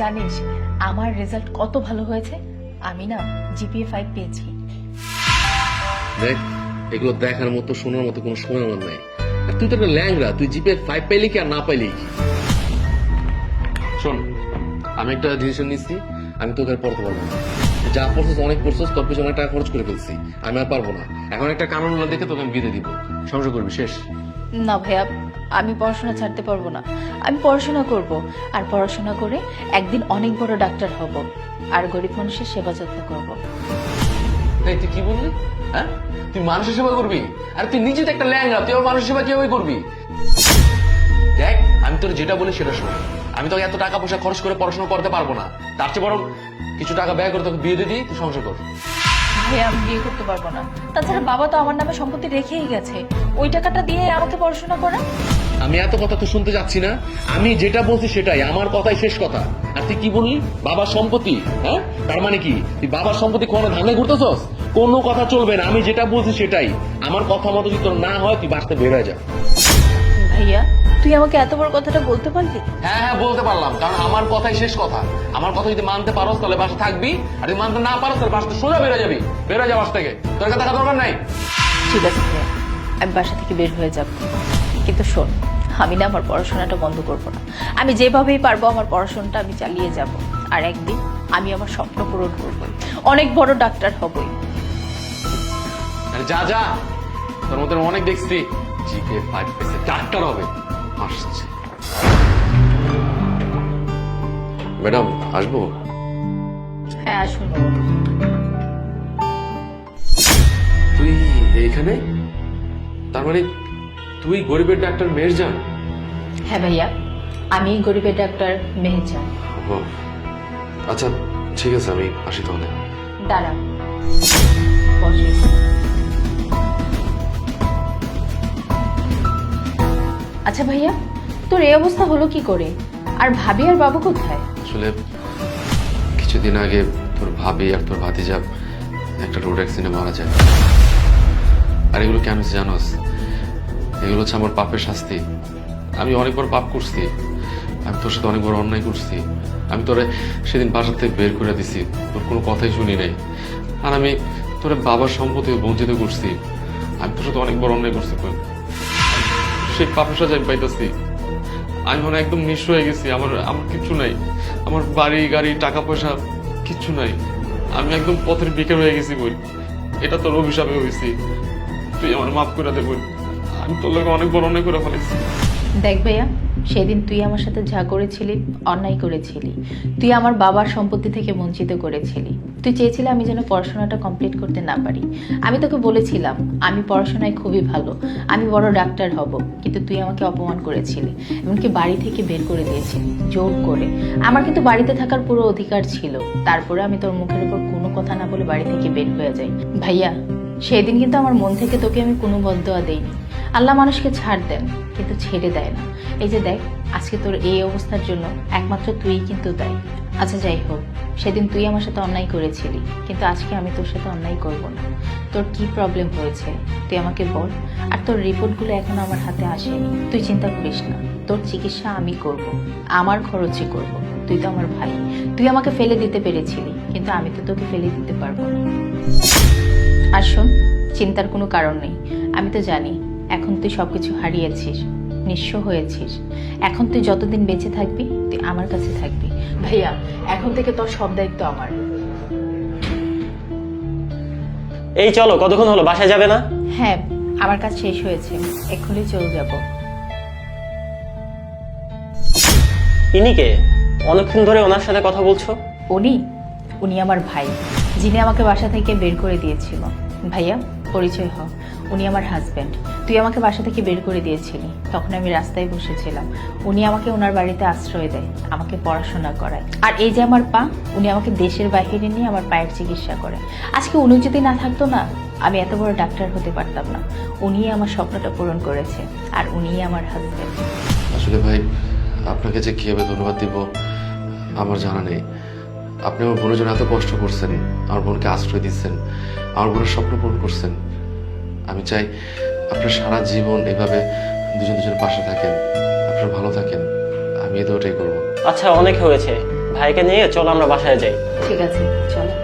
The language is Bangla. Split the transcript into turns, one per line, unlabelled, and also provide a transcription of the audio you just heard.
জানিস আমার রেজাল্ট কত ভালো হয়েছে? আমি না জিপিএ ফাইভ পেয়েছি।
দেখ এগুলো দেখার মতো শোনার মতো কোনো সময় আমার নাই। আর তুই তো একটা ল্যাংরা তুই জিপে ফাইভ পাইলি কি আর না পাইলি? কি শোন আমি একটা ডিসিশন নিচ্ছি আমি তোকে আর পড়তে পারব না। যা পড়ছিস অনেক পড়ছিস তোর পিছনে অনেক টাকা খরচ করে ফেলছি। আমি আর পারব না। এখন একটা কারণ না দেখে তোকে আমি বিদে দিব। সংসার করবি শেষ।
না ভাইয়া আমি পড়াশোনা ছাড়তে পারব না। আমি পড়াশোনা করব। আর পড়াশোনা করে একদিন অনেক বড় ডাক্তার হব। আর গরিব মানুষের সেবা যত্ন করব।
এই, তুই কি বললি? হ্যাঁ? তুই মানুষের সেবা করবি? আর তুই নিজে তো একটা ল্যাংরা তুই আবার মানুষের সেবা কীভাবে করবি? দেখ, আমি তোর যেটা বলি সেটা শোন। আমি তোকে এত টাকা পয়সা খরচ করে পড়াশোনা করতে পারব না। তার চেয়ে বরং কিছু টাকা ব্যয় করে তোকে বিয়ে দিয়ে দিই, তুই সংসার কর।
ভাইয়া আমি বিয়ে করতে পারব না। তাছাড়া বাবা তো আমার নামে সম্পত্তি রেখেই গেছে। ওই টাকাটা দিয়ে আমাকে পড়াশোনা করা?
আমি এত কথা তো শুনতে যাচ্ছি না। আমি যেটা বলছি সেটাই আমার কথাই শেষ কথা। আর তুই কি বললি? বাবার সম্পত্তি হ্যাঁ? তার মানে কি? তুই বাবার সম্পত্তি কোনো ধানে ঘুরতেছস? কোনো কথা চলবে না। আমি যেটা বলছি সেটাই। আমার কথা মতো যদি তোর না হয় তুই বাঁচতে বেরোয় যা।
ভাইয়া তুই আমাকে এত বড় কথাটা বলতে পারলি?
হ্যাঁ হ্যাঁ বলতে পারলাম কারণ আমার কথাই শেষ কথা। আমার কথা যদি মানতে পারোস তাহলে বাসা থাকবি আর যদি মানতে না পারোস তাহলে বাসা সোজা বেরো যাবি বেরো যা বাস থেকে। তোর কাছে থাকা দরকার নাই?
ঠিক আছে আমি বাসা থেকে বের হয়ে যাব। কিন্তু শোন আমি না আমার পড়াশোনাটা বন্ধ করব না। আমি যেভাবেই পারব আমার পড়াশোনাটা আমি চালিয়ে যাব। আর একদিন আমি আমার স্বপ্ন পূরণ করব অনেক বড় ডাক্তার হবই।
যা যা। তোর মধ্যে অনেক দেখছি জিপে ফাইভ পেসে ডাক্তার হবে। আসছে। ম্যাডাম আসব?
হ্যাঁ আসুন।
তুই এইখানে? তার মানে তুই গরিবের ডাক্তার মেহেরজান
হ্যাঁ ভাইয়া। আমি গরিবের ডাক্তার মেহেজান
ও আচ্ছা ঠিক আছে আমি আসি তাহলে।
দাঁড়া আচ্ছা ভাইয়া, তোর এই অবস্থা হলো কি করে? আর ভাবি আর বাবু কোথায়?
আসলে কিছুদিন আগে তোর ভাবি আর তোর ভাতিজা একটা রোড অ্যাক্সিডেন্টে মারা যায়। আর এগুলো কেন জানোস? এগুলো হচ্ছে আমার পাপের শাস্তি। আমি অনেকবার পাপ করছি। আমি তোর সাথে অনেকবার অন্যায় করছি। আমি তোরে সেদিন বাসার থেকে বের করে দিছি। তোর কোনো কথাই শুনি নাই। আর আমি তোরে বাবার সম্পত্তি বঞ্চিত করছি। আমি তোর সাথে অনেকবার অন্যায় করছি। সেই পাপের সাজা আমি পাইতেছি। আমি মনে একদম নিঃস্ব হয়ে গেছি। আমার আমার কিচ্ছু নাই। আমার বাড়ি, গাড়ি, টাকা পয়সা কিচ্ছু নাই। আমি একদম পথের বিকেল হয়ে গেছি বই। এটা তোর অভিশাপে হয়েছি। তুই আমার মাফ করে দে বই। আমি তোর লোক অনেক বড় অনেক করে ফেলেছি।
দেখ ভাইয়া, সেদিন তুই আমার সাথে যা করেছিলি, অন্যায় করেছিলি। তুই আমার বাবার সম্পত্তি থেকে বঞ্চিত করেছিলি। তুই চেয়েছিলি আমি যেন পড়াশোনাটা কমপ্লিট করতে না পারি। আমি তোকে বলেছিলাম, আমি পড়াশোনায় খুবই ভালো, আমি বড় ডাক্তার হব, কিন্তু তুই আমাকে অপমান করেছিলি, এমনকি বাড়ি থেকে বের করে দিয়েছিলি, জোর করে। আমার কিন্তু বাড়িতে থাকার পুরো অধিকার ছিল, তারপরে আমি তোর মুখের উপর কোনো কথা না বলে বাড়ি থেকে বের হয়ে যাই। ভাইয়া, সেদিন কিন্তু আমার মন থেকে তোকে আমি কোনো বদয়া দেইনি। আল্লাহ মানুষকে ছাড় দেন, কিন্তু ছেড়ে দেয় না। এই যে দেখ, আজকে তোর এই অবস্থার জন্য একমাত্র তুই কিন্তু দেয়। আচ্ছা যাই হোক। সেদিন তুই আমার সাথে অন্যায় করেছিলি, কিন্তু আজকে আমি তোর সাথে অন্যায় করব না। তোর কি প্রবলেম হয়েছে, তুই আমাকে বল। আর তোর রিপোর্টগুলো এখন আমার হাতে আসেনি। তুই চিন্তা করিস না, তোর চিকিৎসা আমি করব, আমার খরচে করব। তুই তো আমার ভাই, তুই আমাকে ফেলে দিতে পেরেছিলি, কিন্তু আমি তো তোকে ফেলে দিতে পারব না। আর শোন, চিন্তার কোনো কারণ নেই। আমি তো জানি, এখন তুই সবকিছু হারিয়েছিস। নিঃস্ব হয়েছিস। এখন তুই যতদিন বেঁচে থাকবি তুই আমার কাছে থাকবি। ভাইয়া এখন থেকে তোর সব দায়িত্ব আমার।
এই চলো কতক্ষণ হলো? বাসায় যাবে না?
হ্যাঁ আমার কাজ শেষ হয়েছে। এক্ষুনি চলে যাব।
ইনি কে? অনেকক্ষণ ধরে ওনার সাথে কথা বলছো?
উনি? উনি আমার ভাই যিনি আমাকে বাসা থেকে বের করে দিয়েছিল। ভাইয়া পরিচয় হ উনি আমার হাজব্যান্ড তুই আমাকে বাসা থেকে বের করে দিয়েছিলি। তখন আমি রাস্তায় বসেছিলাম। উনি আমাকে ওনার বাড়িতে আশ্রয় দেয়, আমাকে পড়াশোনা করায়। আর এই যে আমার পা, উনি আমাকে দেশের বাইরে নিয়ে আমার পায়ের চিকিৎসা করে। আজকে উনি যদি না থাকতো না, আমি এত বড় ডাক্তার হতে পারতাম না। উনিই আমার স্বপ্নটা পূরণ করেছে, আর উনিই আমার হাজব্যান্ড
আসলে ভাই, আপনাকে যে কীভাবে ধন্যবাদ দিব, আমার জানা নেই। আপনি আমার বোনের জন্য এত কষ্ট করছেন, আমার বোনকে আশ্রয় দিচ্ছেন, আমার বোনের স্বপ্ন পূরণ করছেন। আমি চাই আপনার সারা জীবন এভাবে দুজন দুজনের পাশে থাকেন আপনার ভালো থাকেন আমি এতে ওটাই করব।
আচ্ছা অনেক হয়েছে। ভাইকে নিয়ে চলো আমরা বাসায় যাই।
ঠিক আছে চলো।